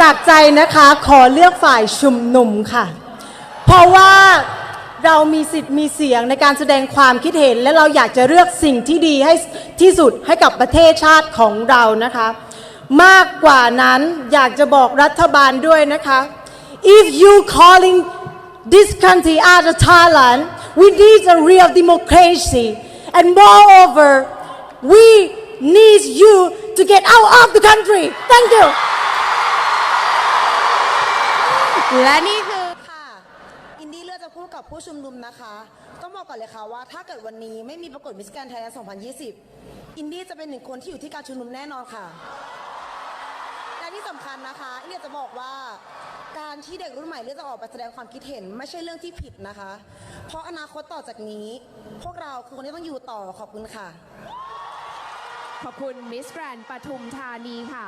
จากใจนะคะขอเลือกฝ่ายชุมนุมค่ะ เพราะว่าเรามีสิทธิ์มีเสียงในการแสดงความคิดเห็น และเราอยากจะเลือกสิ่งที่ดีให้ที่สุดให้กับประเทศชาติของเรานะคะ มากกว่านั้นอยากจะบอกรัฐบาลด้วยนะคะ if you calling this country out of Thailand we need a real democracy and moreover we need you to get out of the country thank you และนี่คือค่ะ อินดี้เลือกจะพูดกับผู้ชุมนุมนะคะ ต้องบอกก่อนเลยค่ะว่าถ้าเกิดวันนี้ไม่มีประกวดมิสแกรนไทยแลนด์2020 อินดี้จะเป็นหนึ่งคนที่อยู่ที่การชุมนุมแน่นอนค่ะ และที่สำคัญนะคะอินดี้จะบอกว่าการที่เด็กรุ่นใหม่เลือกจะออกไปแสดงความคิดเห็นไม่ใช่เรื่องที่ผิดนะคะ เพราะอนาคตต่อจากนี้ พวกเราคือคนที่ต้องอยู่ต่อขอบคุณค่ะ ขอบคุณมิสแกรนปทุมธานีค่ะ